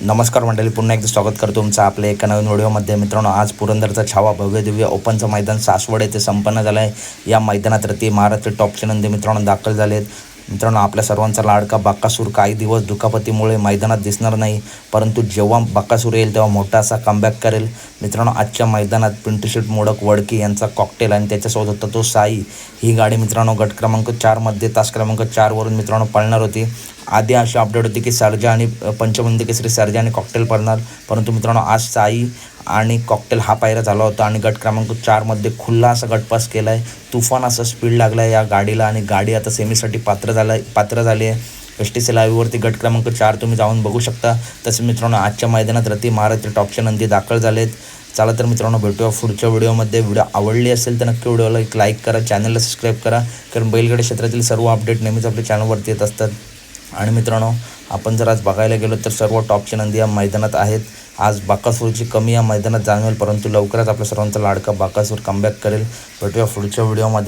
नमस्कार मंडळी पुन्हा एकदा स्वागत करतो तुमचं आपल्या एका नवीन व्हिडिओमध्ये मित्रांनो आज पुरंदरचा छावा भव्य दिव्य ओपनचं मैदान सासवड येथे संपन्न झालं आहे या मैदानात रती महाराष्ट्र टॉपचे नंदी मित्रांनो दाखल झाले आहेत मित्रांनो आपल्या सर्वांचा लाडका बाकासूर काही दिवस दुखापतीमुळे मैदानात दिसणार नाही परंतु जेव्हा बाकासूर येईल तेव्हा मोठा असा कमबॅक करेल. मित्रांनो आजच्या मैदानात पिंटू शेट मोडक वडकी यांचा कॉकटेल आणि त्याच्यासोबत होता तो साई. ही गाडी मित्रांनो गट क्रमांक चारमध्ये तास क्रमांक चारवरून मित्रांनो पळणार होती. आधी अशी अपडेट होती की सर्जा आणि अ, पंचबंदी केसरी सर्जा आणि कॉकटेल पडणार परंतु मित्रांनो आज साई आणि कॉकटेल हा पायरा झाला होता आणि गट क्रमांक चारमध्ये खुल्ला असा गटपास केला आहे तुफान असं स्पीड लागला आहे या गाडीला आणि गाडी आता सेमीसाठी पात्र झाला पात्र झाली आहे. एस टी सी लाईव्हवरती गट क्रमांक चार तुम्ही जाऊन बघू शकता. तसेच मित्रांनो आजच्या मैदानात रती महाराष्ट्र टॉपच्या नंदी दाखल झालेत. चला तर मित्रांनो भेटूया पुढच्या व्हिडिओमध्ये व्हिडिओ आवडली असेल तर नक्की व्हिडिओला एक लाईक करा चॅनलला सबस्क्राईब करा. कारण बैलगाडी क्षेत्रातील सर्व अपडेट नेहमीच आपल्या चॅनलवरती येत असतात. आणि मित्रांनो आपण जर आज बघायला गेलो तर सर्व टॉपच्या नंदी या मैदानात आहेत. आज बाकासूरची कमी या मैदानात जाणवेल परंतु लवकरच आपल्या सर्वांचा लाडका बाकासूर कमबॅक करेल. भेटूया पुढच्या व्हिडिओमध्ये